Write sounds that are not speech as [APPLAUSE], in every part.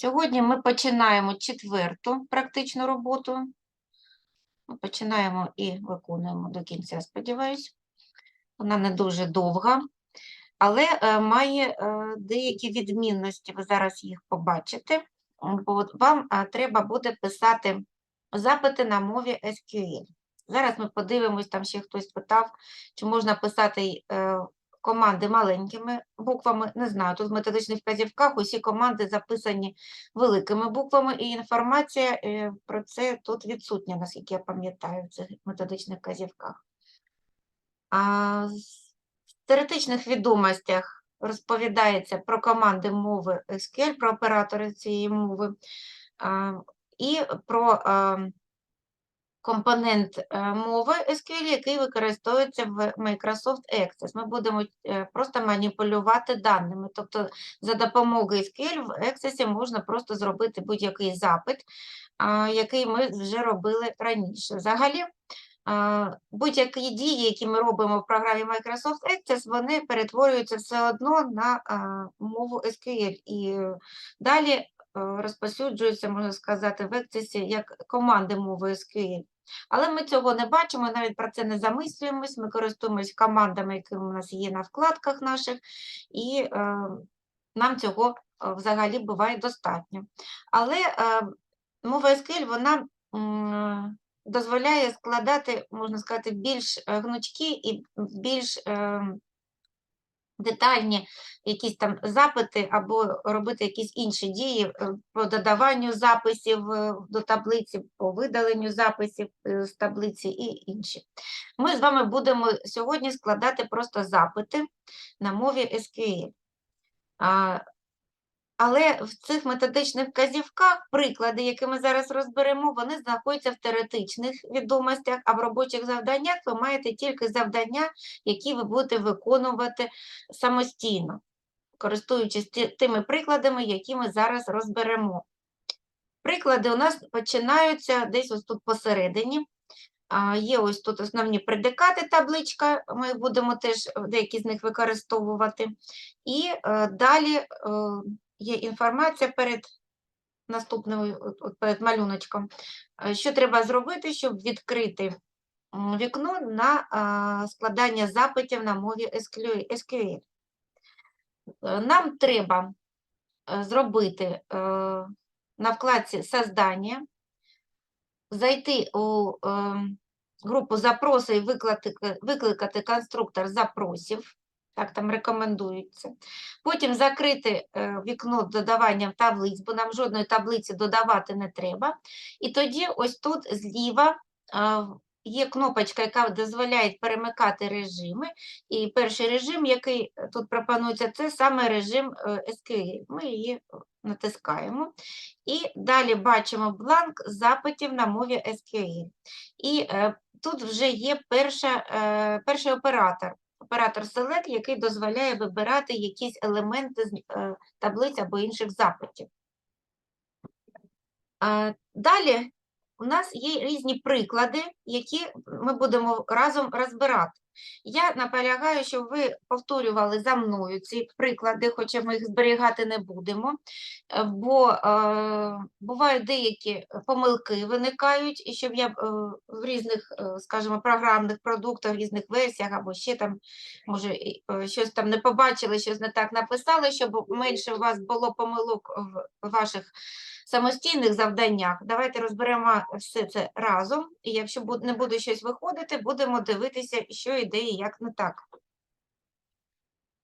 Сьогодні ми починаємо четверту практичну роботу. Ми починаємо і виконуємо до кінця, сподіваюсь. Вона не дуже довга, але е, має е, деякі відмінності. Ви зараз їх побачите. Бо вам е, треба буде писати запити на мові SQL. Зараз ми подивимось, там ще хтось питав, чи можна писати команди маленькими буквами. Не знаю, тут в методичних вказівках усі команди записані великими буквами, і інформація е, про це тут відсутня, наскільки я пам'ятаю, в цих методичних вказівках. А в теоретичних відомостях розповідається про команди мови SQL, про оператори цієї мови, і про компонент е, мови SQL, який використовується в Microsoft Access. Ми будемо е, просто маніпулювати даними. Тобто за допомогою SQL в Access можна просто зробити будь-який запит, який ми вже робили раніше. Взагалі, будь-які дії, які ми робимо в програмі Microsoft Access, вони перетворюються все одно на мову SQL. І далі е, розповсюджуються, можна сказати, в Access як команди мови SQL. Але ми цього не бачимо, навіть про це не замислюємось. Ми користуємось командами, які у нас є на вкладках наших, і е, нам цього е, взагалі буває достатньо. Але е, мова SQL, вона Е, дозволяє складати, можна сказати, більш е, гнучкі і більш е, детальні якісь там запити або робити якісь інші дії е, по додаванню записів е, до таблиці, по видаленню записів е, з таблиці і інші. Ми з вами будемо сьогодні складати просто запити на мові SQL. Але в цих методичних вказівках приклади, які ми зараз розберемо, вони знаходяться в теоретичних відомостях, а в робочих завданнях ви маєте тільки завдання, які ви будете виконувати самостійно, користуючись тими прикладами, які ми зараз розберемо. Приклади у нас починаються десь ось тут посередині. Є ось тут основні предикати табличка, ми будемо теж е, деякі з них використовувати. І е, далі е, є інформація перед от перед малюночком, е, що треба зробити, щоб відкрити вікно на складання запитів на мові SQL. Е, Нам треба е, зробити на вкладці «Создання», зайти у е, групу «Запроси» і викликати конструктор запросів, так там рекомендується. Потім закрити е, вікно додаванням таблиць, бо нам жодної таблиці додавати не треба. І тоді ось тут зліва е, є кнопочка, яка дозволяє перемикати режими. І перший режим, який е, тут пропонується, це саме режим SQL. Ми її натискаємо. І далі бачимо бланк запитів на мові SQL. І тут вже є перша, перший оператор. Оператор Select, який дозволяє вибирати якісь елементи з е, таблиць або інших запитів. Далі у нас є різні приклади, які ми будемо разом розбирати. Я наполягаю, щоб ви повторювали за мною ці приклади, хоча ми їх зберігати не будемо, е, бо е, бувають деякі помилки виникають, і щоб я е, в різних, е, скажімо, програмних продуктах, різних версіях або ще там, може, е, щось там не побачили, щось не так написали, щоб менше у вас було помилок в ваших самостійних завданнях. Давайте розберемо все це разом, і якщо не буде щось виходити, будемо дивитися, що йде і як не так.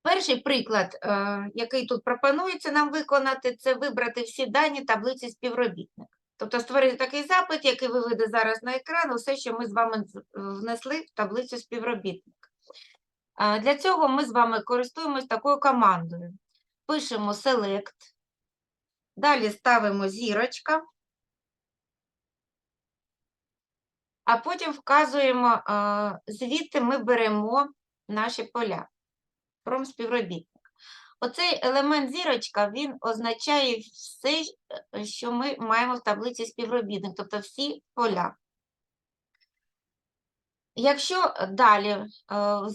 Перший приклад, е, який тут пропонується нам виконати, це вибрати всі дані таблиці співробітник. Тобто створити такий запит, який виведе зараз на екран, усе, що ми з вами внесли в таблицю співробітник. Е, Для цього ми з вами користуємось такою командою. Пишемо select, далі ставимо зірочка, а потім вказуємо, е, звідти ми беремо наші поля. промспівробітник. Оцей елемент зірочка, він означає все, е, що ми маємо в таблиці співробітник, тобто всі поля. Якщо далі е,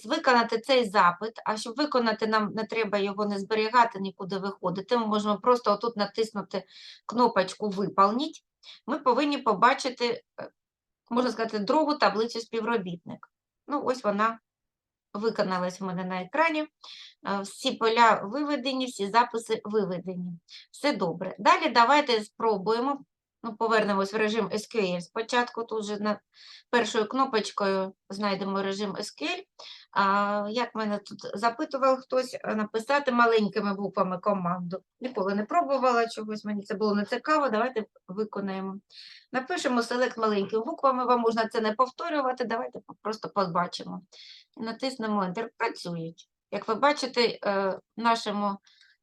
виконати цей запит, а щоб виконати нам не треба його не зберігати, нікуди виходити, ми можемо просто отут натиснути кнопочку «Виповніть», ми повинні побачити, е, можна сказати, другу таблицю співробітник. Ну, ось вона виконалась в мене на екрані. Е, Всі поля виведені, всі записи виведені. Все добре. Далі давайте спробуємо. Ну, повернемось в режим SQL. Спочатку тут же на першою кнопочкою знайдемо режим SQL. А, як мене тут запитував хтось, написати маленькими буквами команду. Ніколи не пробувала чогось, мені це було не цікаво. Давайте виконаємо. Напишемо select маленькими буквами, вам можна це не повторювати, давайте просто побачимо. Натиснемо Enter. Працюють. Як ви бачите, е,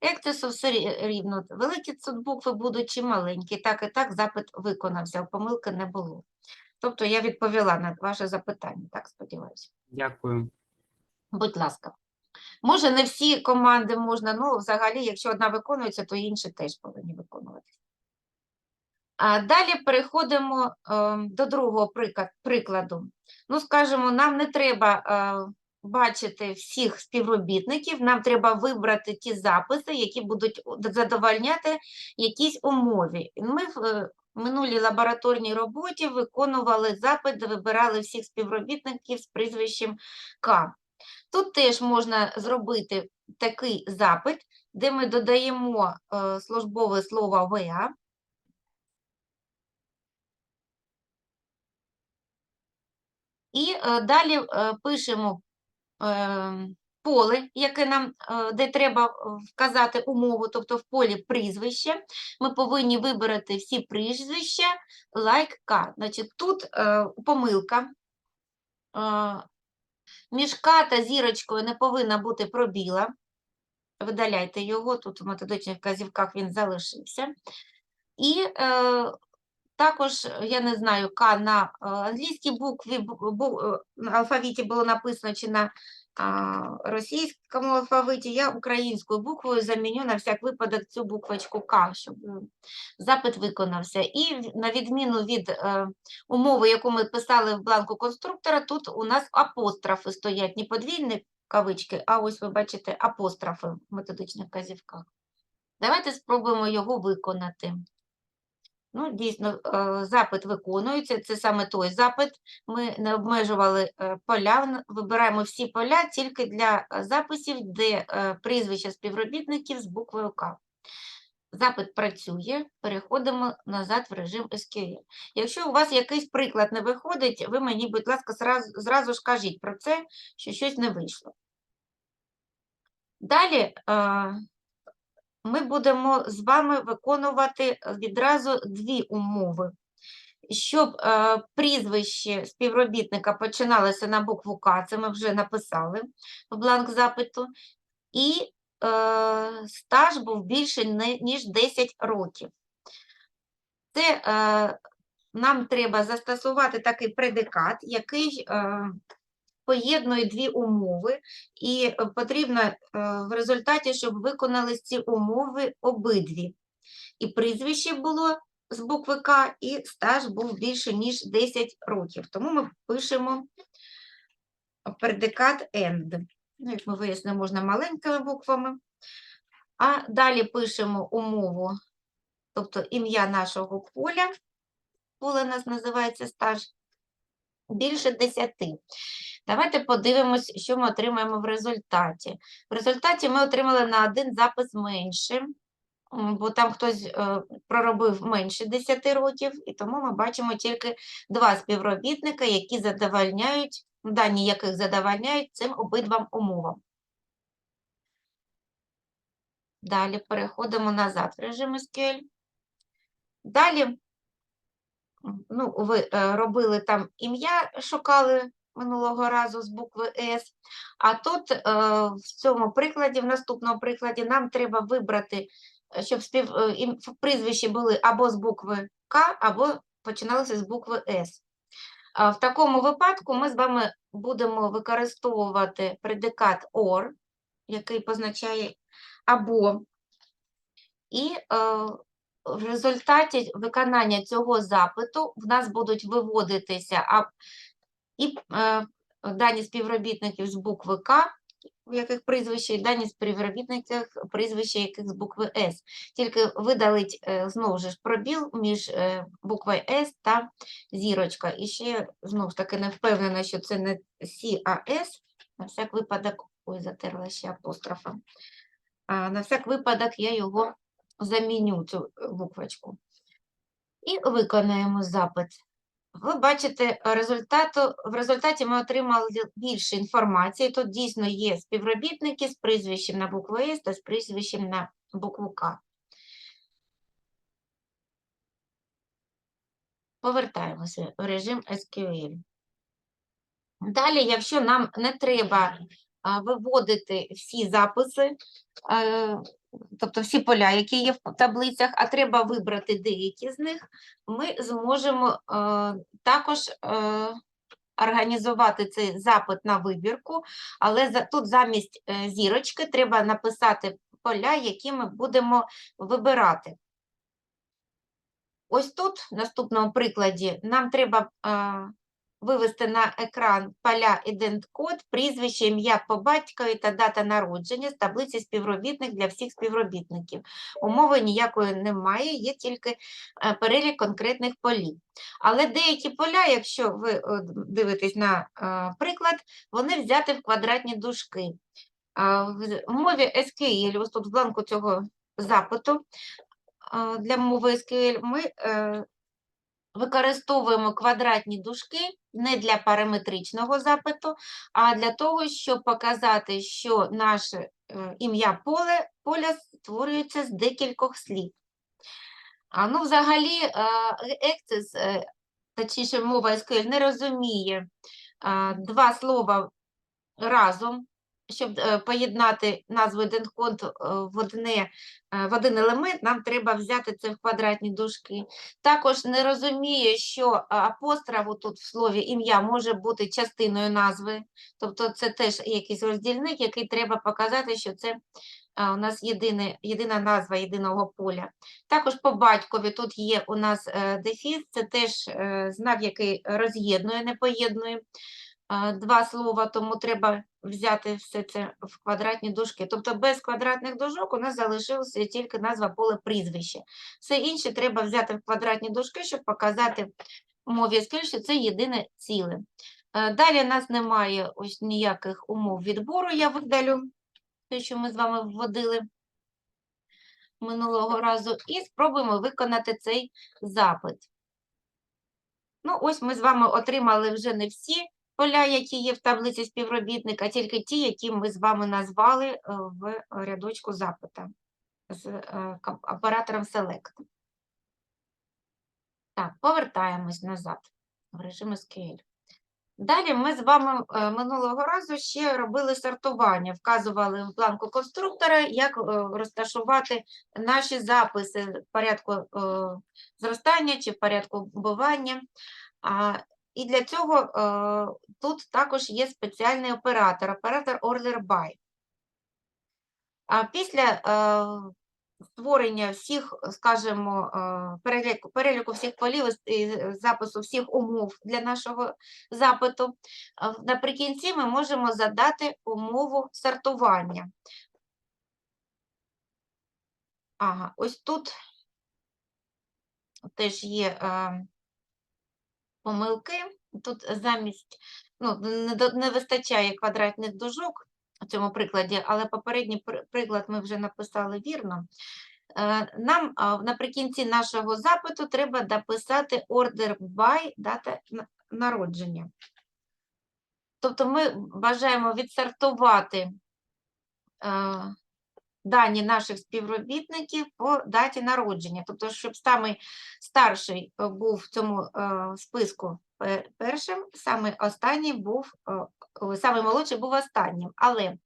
нашому Ектесу все рівно. Великі тут букви будуть чи маленькі. Так і так запит виконався, помилки не було. Тобто я відповіла на ваше запитання, так сподіваюся. Дякую. Будь ласка. Може, не всі команди можна, ну, взагалі, якщо одна виконується, то інші теж повинні виконуватися. А далі переходимо е, до другого прикладу. Ну, скажімо, нам не треба е, бачити всіх співробітників, нам треба вибрати ті записи, які будуть задовольняти якісь умові. Ми в е, минулій лабораторній роботі виконували запит, вибирали всіх співробітників з прізвищем К. Тут теж можна зробити такий запит, де ми додаємо е, службове слово ВА. І е, далі пишемо поле, яке нам, е, де треба е, вказати умову, тобто в полі прізвище. Ми повинні вибрати всі прізвища like K. Значить, тут е, помилка. Між К та зірочкою не повинна бути пробіла. Видаляйте його, тут в методичних вказівках він залишився. І е, також, е, я не знаю, К на е, англійській букві, бу- бу- е, на алфавіті було написано, чи на російському алфавиті, я українською буквою заміню на всяк випадок цю буквочку К, щоб запит виконався. І на відміну від умови, яку ми писали в бланку конструктора, тут у нас апострофи стоять, не подвійні кавички, а ось ви бачите апострофи в методичних вказівках. Давайте спробуємо його виконати. Ну, дійсно, е, запит виконується. Це саме той запит. Ми не обмежували е, поля, вибираємо всі поля тільки для е, записів, де прізвища співробітників з буквою К. Запит працює, переходимо назад в режим SQL. Якщо у вас якийсь приклад не виходить, ви мені, будь ласка, зразу, зразу ж кажіть про це, що щось не вийшло. Далі ми будемо з вами виконувати відразу дві умови. Щоб е, прізвище співробітника починалося на букву К, це ми вже написали в бланк запиту, і е, стаж був більше ніж 10 років. Це е, нам треба застосувати такий предикат, який е, поєднує дві умови, і е, потрібно е, в результаті, щоб виконались ці умови обидві. І прізвище було з букви К, і стаж був більше, ніж 10 років. Тому ми пишемо предикат «and». Ну, як ми вияснили, можна маленькими буквами. А далі пишемо умову, тобто ім'я нашого поля. Поле у нас називається стаж більше 10. Давайте подивимось, що ми отримаємо в результаті. В результаті ми отримали на один запис менше, бо там хтось е, проробив менше 10 років, і тому ми бачимо тільки два співробітника, які задовольняють, дані яких задовольняють цим обидвам умовам. Далі переходимо назад в режим SQL. Далі, ну, ви е, робили там ім'я, шукали минулого разу з букви С, а тут е, в цьому прикладі, в наступному прикладі, нам треба вибрати, е, щоб спів, прізвищі були або з букви К, або починалися з букви С. В такому випадку ми з вами будемо використовувати предикат OR, який позначає або. І в результаті виконання цього запиту в нас будуть виводитися а, і е, дані співробітників з букви К, у яких прізвище, і дані співробітників, прізвище яких з букви С. Тільки видалить е, знову ж пробіл між е, буквою С та зірочка. І ще знову ж таки не впевнена, що це не Сі, а С. На всяк випадок, ой, затерла ще апострофом. А, на всяк випадок я його заміню, цю е, буквочку. І виконаємо запит. Ви бачите, результату, в результаті ми отримали більше інформації. Тут дійсно є співробітники з прізвищем на букву С та з прізвищем на букву К. Повертаємося в режим SQL. Далі, якщо нам не треба виводити всі записи, е, тобто всі поля, які є в таблицях, а треба вибрати деякі з них, ми зможемо е, також е, організувати цей запит на вибірку, але за, тут замість е, зірочки треба написати поля, які ми будемо вибирати. Ось тут, в наступному прикладі, нам треба е, вивести на екран поля ідент-код, прізвище, ім'я по батькові та дата народження з таблиці співробітник для всіх співробітників. Умови ніякої немає, є тільки е, перелік конкретних полів. Але деякі поля, якщо ви е, дивитесь на е, приклад, вони взяті в квадратні дужки. В мові SQL, ось тут в бланку цього запиту для мови SQL, ми використовуємо квадратні дужки не для параметричного запиту, а для того, щоб показати, що наше е, ім'я поле, поля створюється з декількох слів. А, ну, взагалі, е, Access, е, точніше, мова SQL не розуміє а, два слова разом, щоб е, поєднати назву ідент-код е, в, одне, е, в один елемент, нам треба взяти це в квадратні дужки. Також не розуміє, що апостроф тут в слові ім'я може бути частиною назви, тобто це теж якийсь роздільник, який треба показати, що це у нас єдине, єдина назва єдиного поля. Також по батькові тут є у нас дефіс, це теж знак, який роз'єднує, не поєднує два слова, тому треба взяти все це в квадратні дужки. Тобто без квадратних дужок у нас залишилося тільки назва поля прізвище. Все інше треба взяти в квадратні дужки, щоб показати в мові SQL, що це єдине ціле. Е, Далі у нас немає ось ніяких умов відбору, я видалю те, що ми з вами вводили минулого разу, і спробуємо виконати цей запит. Ну, ось ми з вами отримали вже не всі поля, які є в таблиці співробітника, тільки ті, які ми з вами назвали е, в рядочку запита з е, оператором Select. Так, повертаємось назад в режим SQL. Далі ми з вами е, минулого разу ще робили сортування, вказували в бланку конструктора, як розташувати наші записи в порядку зростання чи в порядку вбивання. І для цього е, тут також є спеціальний оператор, оператор order by. А після е, створення всіх, скажімо, е, переліку, переліку всіх полів і і запису всіх умов для нашого запиту, е, наприкінці ми можемо задати умову сортування. Ага, ось тут теж є е, помилки. Тут замість, ну, не, вистачає квадратних дужок у цьому прикладі, але попередній приклад ми вже написали вірно. Е, Нам наприкінці нашого запиту треба дописати order by дата народження. Тобто ми бажаємо відсортувати е, дані наших співробітників по даті народження. Тобто, щоб самий старший е, був в цьому е, списку першим, самий останній був, е, самий молодший був останнім. Але е,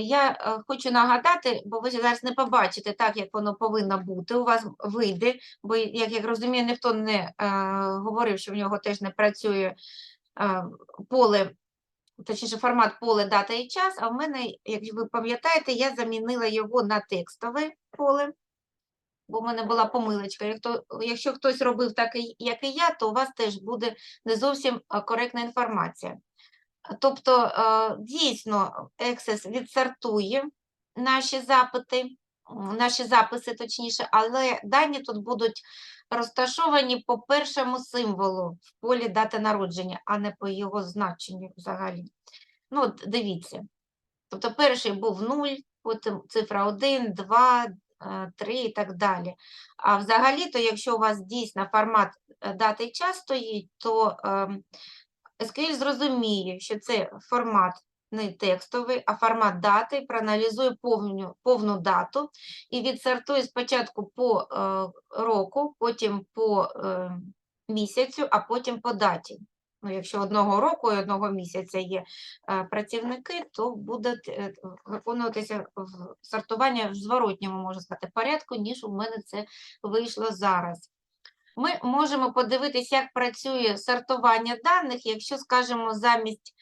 я е, хочу нагадати, бо ви зараз не побачите так, як воно повинно бути. У вас вийде, бо, як я розумію, ніхто не е, говорив, що в нього теж не працює е, поле точніше формат поле, дата і час, а в мене, як ви пам'ятаєте, я замінила його на текстове поле, бо в мене була помилочка. Як то- Якщо хтось робив так, як і я, то у вас теж буде не зовсім коректна інформація. Тобто, е, дійсно, Access відсортує наші запити, наші записи, точніше, але дані тут будуть розташовані по першому символу в полі дати народження, а не по його значенню взагалі. Ну, от дивіться. Тобто перший був 0, потім цифра 1, 2, 3 і так далі. А взагалі-то, якщо у вас дійсно формат е, дати і час стоїть, то ем, SQL зрозуміє, що це формат не текстовий, а формат дати, проаналізує повну, повну дату і відсортує спочатку по е, року, потім по е, місяцю, а потім по даті. Ну, якщо одного року і одного місяця є е, працівники, то буде е, виконуватися сортування в зворотньому, можна сказати, порядку, ніж у мене це вийшло зараз. Ми можемо подивитися, як працює сортування даних, якщо, скажімо, замість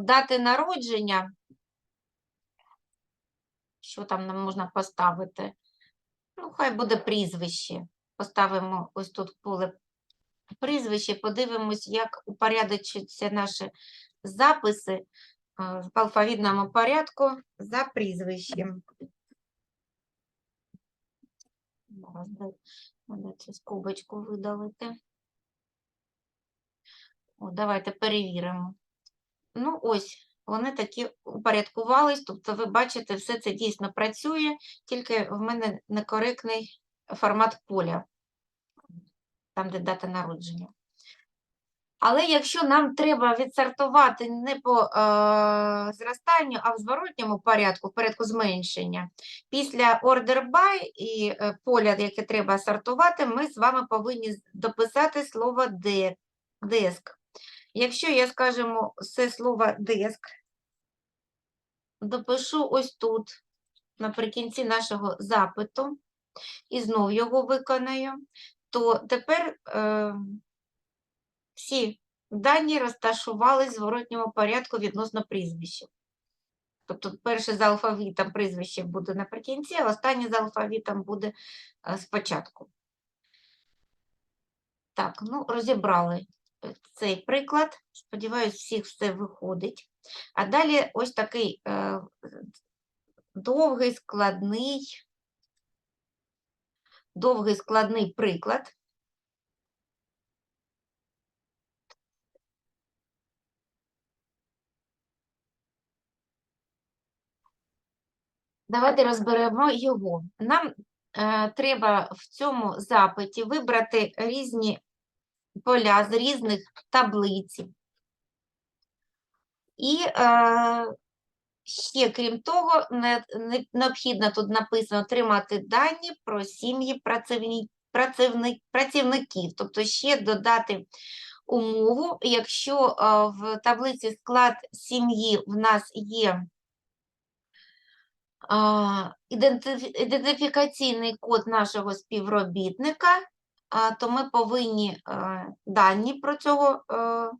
дати народження, що там нам можна поставити? Ну, хай буде прізвище. Поставимо ось тут поле прізвище, подивимось, як упорядочаться наші записи в алфавітному порядку за прізвищем. Дай цю скобочку видалити. О, давайте перевіримо. Ну, ось, вони такі упорядкувались, тобто ви бачите, все це дійсно працює, тільки в мене некоректний формат поля, там, де дата народження. Але якщо нам треба відсортувати не по е, зростанню, а в зворотньому порядку, в порядку зменшення, після order by і е, поля, яке треба сортувати, ми з вами повинні дописати слово «де», desk. Якщо я, скажімо, це слово desk допишу ось тут, наприкінці нашого запиту, і знов його виконаю, то тепер е, всі дані розташувались в зворотньому порядку відносно прізвища. Тобто перше за алфавітом прізвище буде наприкінці, а останнє за алфавітом буде е, спочатку. Так, ну розібрали цей приклад. Сподіваюсь, всіх все виходить. А далі ось такий е, довгий, складний, довгий складний приклад. Давайте розберемо його. Нам е, треба в цьому запиті вибрати різні поля з різних таблиць. І е, ще, крім того, не, не, необхідно тут написано отримати дані про сім'ї працівні, працівни, працівників, тобто ще додати умову, якщо е, в таблиці склад сім'ї в нас є а, ідентифікаційний код нашого співробітника, то ми повинні е, дані про цього, е,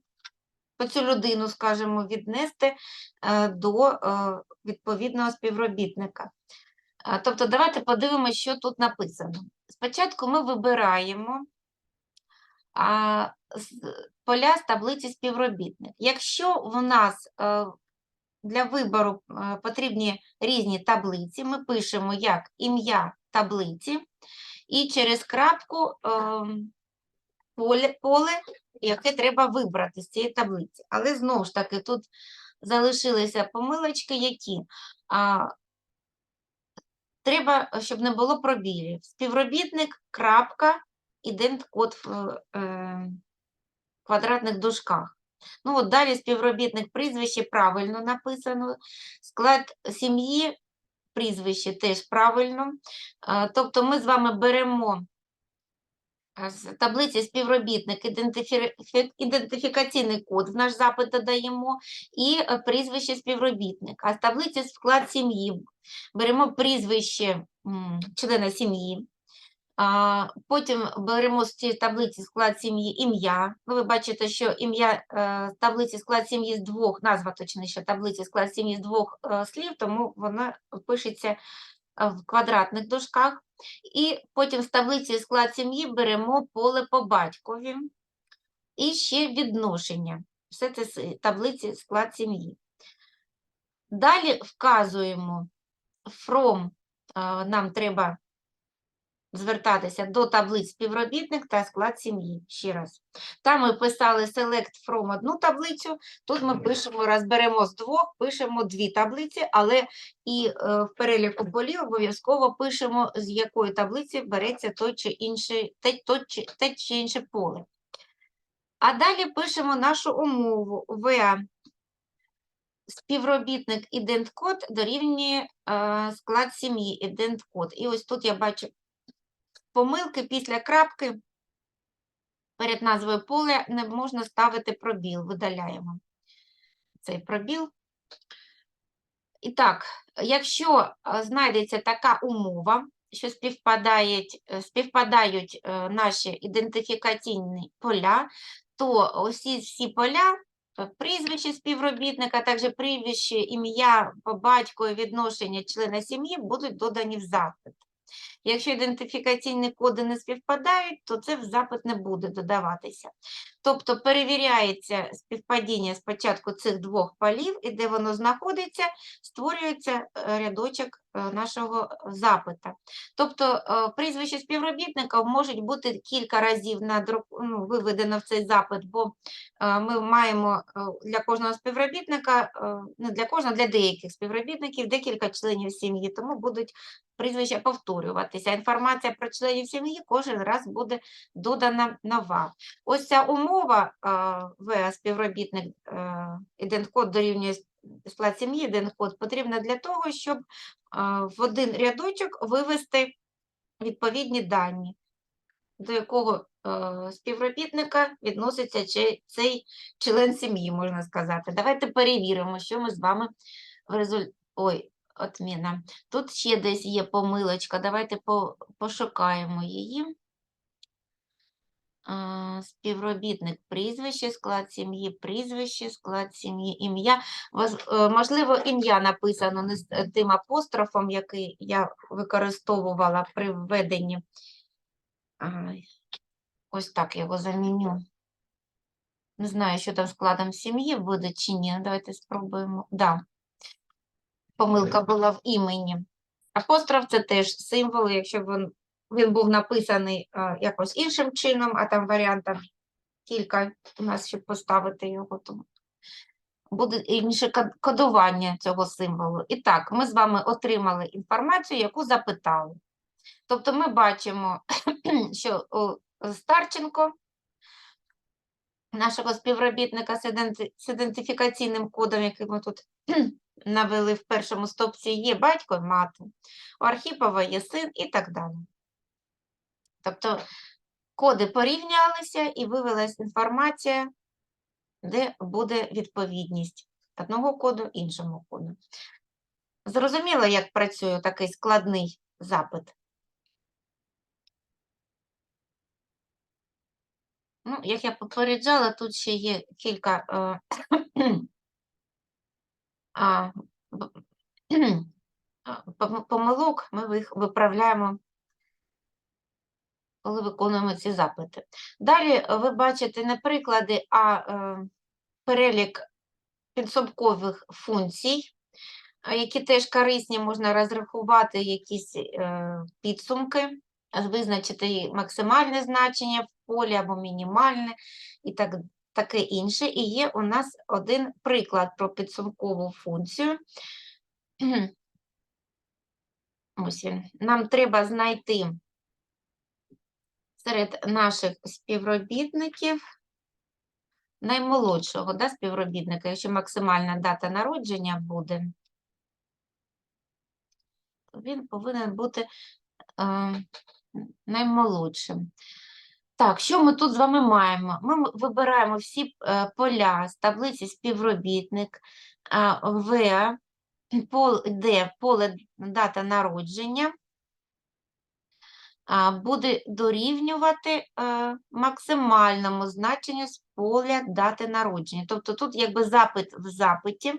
про цю людину, скажімо, віднести е, до відповідного співробітника. Тобто, давайте подивимося, що тут написано. Спочатку ми вибираємо поля з таблиці співробітник. Якщо в нас для вибору потрібні різні таблиці, ми пишемо як ім'я таблиці і через крапку ем, поле, поле, яке треба вибрати з цієї таблиці. Але знову ж таки, тут залишилися помилочки, які а, треба, щоб не було пробілів. Співробітник, крапка, ідент-код в е, квадратних дужках. Ну, от далі співробітник прізвище правильно написано, склад сім'ї, прізвище теж правильно. Тобто ми з вами беремо з таблиці співробітник, ідентифі- ідентифікаційний код в наш запит додаємо і е, прізвище співробітник. А з таблиці склад сім'ї беремо прізвище члена сім'ї, а, Потім беремо з цієї таблиці склад сім'ї ім'я. Ну, ви бачите, що ім'я е, таблиці склад сім'ї з двох, назва точніше, таблиці склад сім'ї з двох е, слів, тому вона пишеться е, в квадратних дужках. І потім з таблиці склад сім'ї беремо поле по батькові і ще відношення. Все це с- таблиці склад сім'ї. Далі вказуємо from, а, нам треба звертатися до таблиць співробітник та склад сім'ї. Ще раз. Там ми писали select from одну таблицю, тут ми пишемо, розберемо з двох, пишемо дві таблиці, але і е, в переліку полів обов'язково пишемо, з якої таблиці береться той чи інший, те, чи, інше поле. А далі пишемо нашу умову where співробітник ідент-код дорівнює е, склад сім'ї ідент-код. І ось тут я бачу помилки після крапки перед назвою поля не можна ставити пробіл, видаляємо цей пробіл. І так, якщо е, знайдеться така умова, що співпадають, е, співпадають е, наші ідентифікаційні поля, то усі всі поля, прізвище співробітника, а також прізвище, ім'я по батькові, відношення члена сім'ї будуть додані в запит. Якщо ідентифікаційні коди не співпадають, то це в запит не буде додаватися. Тобто перевіряється співпадіння спочатку цих двох полів, і де воно знаходиться, створюється е, рядочок е, нашого запита. Тобто е, прізвище співробітника можуть бути кілька разів надру- ну, виведено в цей запит, бо е, ми маємо е, для кожного співробітника, е, не для кожного, для деяких співробітників декілька членів сім'ї, тому будуть прізвища повторюватися. Інформація про членів сім'ї кожен раз буде додана нова. Ось ця умова В співробітник ідент-код дорівнює склад сім'ї, ідент-код потрібна для того, щоб в один рядочок вивести відповідні дані, до якого е, співробітника відноситься цей член сім'ї, можна сказати. Давайте перевіримо, що ми з вами в результаті. Ой, отміна. Тут ще десь є помилочка. Давайте по- пошукаємо її. Співробітник прізвище, склад сім'ї, прізвище, склад сім'ї, ім'я. Е, Можливо, ім'я написано не з е, тим апострофом, який я використовувала при введенні. Ось так його заміню. Не знаю, що там складом сім'ї буде чи ні. Давайте спробуємо. Да. Помилка була в імені. Апостроф це теж символ, якщо б він, він був написаний е, якось іншим чином, а там варіантів кілька у нас, щоб поставити його, то буде інше кодування цього символу. І так, ми з вами отримали інформацію, яку запитали. Тобто ми бачимо, [CLEARS THROAT] що Старченко, нашого співробітника з ідентифікаційним кодом, який ми тут навели в першому стопці, є батько і мати, у Архіпова є син і так далі. Тобто коди порівнялися і вивелась інформація, де буде відповідність одного коду іншому коду. Зрозуміло, як працює такий складний запит? Ну, як я попереджала, тут ще є кілька е, [CLEARS THROAT] помилок, ми їх виправляємо, коли виконуємо ці запити. Далі е, ви бачите не приклади, а е, перелік підсумкових функцій, які теж корисні, можна розрахувати якісь е, підсумки, визначити максимальне значення в полі або мінімальне і так, таке інше. І є у нас один приклад про підсумкову функцію. [CLEARS THROAT] Ось він. Нам треба знайти серед наших співробітників наймолодшого да, співробітника, якщо максимальна дата народження буде, то він повинен бути е, наймолодшим. Так, що ми тут з вами маємо? Ми вибираємо всі е, поля з таблиці співробітник, е, В, пол, де поле дата народження буде дорівнювати е, максимальному значенню з поля дати народження. Тобто тут якби запит в запиті.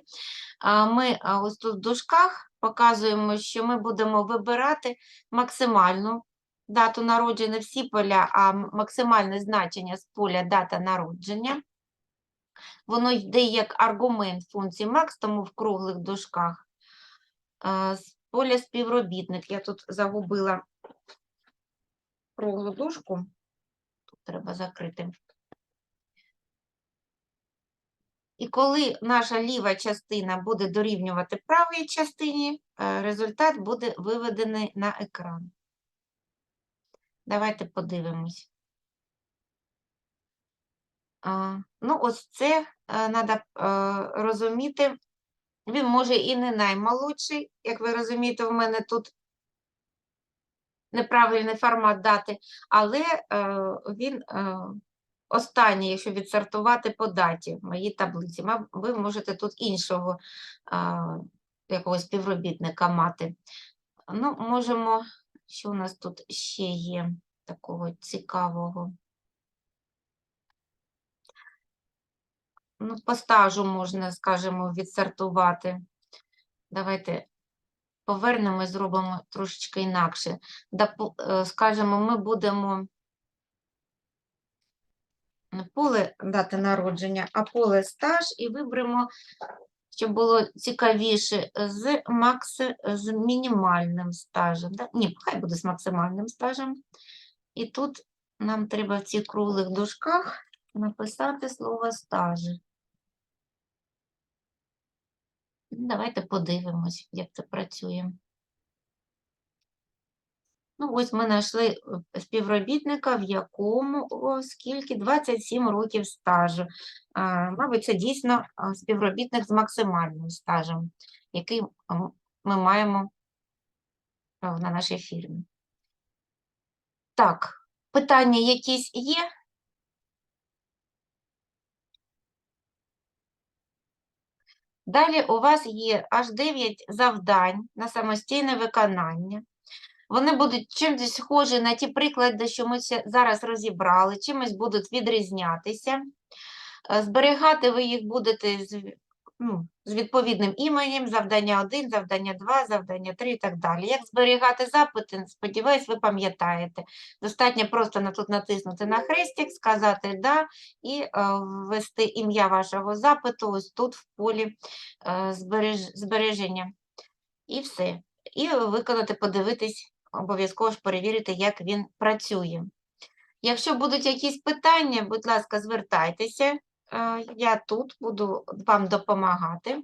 Ми ось тут в дужках показуємо, що ми будемо вибирати максимальну дату народження, всі поля, а максимальне значення з поля дата народження. Воно йде як аргумент функції max, тому в круглих дужках. Е, З поля співробітник. Я тут загубила круглу дужку. Тут треба закрити. І коли наша ліва частина буде дорівнювати правій частині, е, результат буде виведений на екран. Давайте подивимось. Ну, ось це треба розуміти. Він може і не наймолодший, як ви розумієте, в мене тут неправильний формат дати, але е, він е, останній, якщо відсортувати по даті в моїй таблиці. Ви можете тут іншого якогось співробітника мати. Ну, можемо, що у нас тут ще є такого цікавого. Ну, по стажу можна, скажімо, відсортувати. Давайте повернемо і зробимо трошечки інакше. Е, Скажімо, ми будемо поле дати народження, а поле стаж, і виберемо, щоб було цікавіше, з макс... з мінімальним стажем. Да? Ні, хай буде з максимальним стажем. І тут нам треба в цих круглих дужках написати слово стажі. Ну, Давайте подивимось, як це працює. Ну, ось ми знайшли е, співробітника, в якому скільки 27 років стажу. А, мабуть, це дійсно співробітник з максимальним стажем, який ми маємо на нашій фірмі. Так, питання якісь є? Далі у вас є аж 9 завдань на самостійне виконання. Вони будуть чимось схожі на ті приклади, що ми зараз розібрали, чимось будуть відрізнятися. Е, Зберігати ви їх будете з, ну, з відповідним іменем, завдання 1, завдання 2, завдання 3 і так далі. Як зберігати запити, сподіваюсь, ви пам'ятаєте. Достатньо просто тут натиснути на хрестик, сказати «да» і е, ввести ім'я вашого запиту ось тут в полі е, збереж, збереження. І все. І виконати, подивитись, обов'язково ж перевірити, як він працює. Якщо будуть якісь питання, будь ласка, звертайтеся. Е, Я тут буду вам допомагати.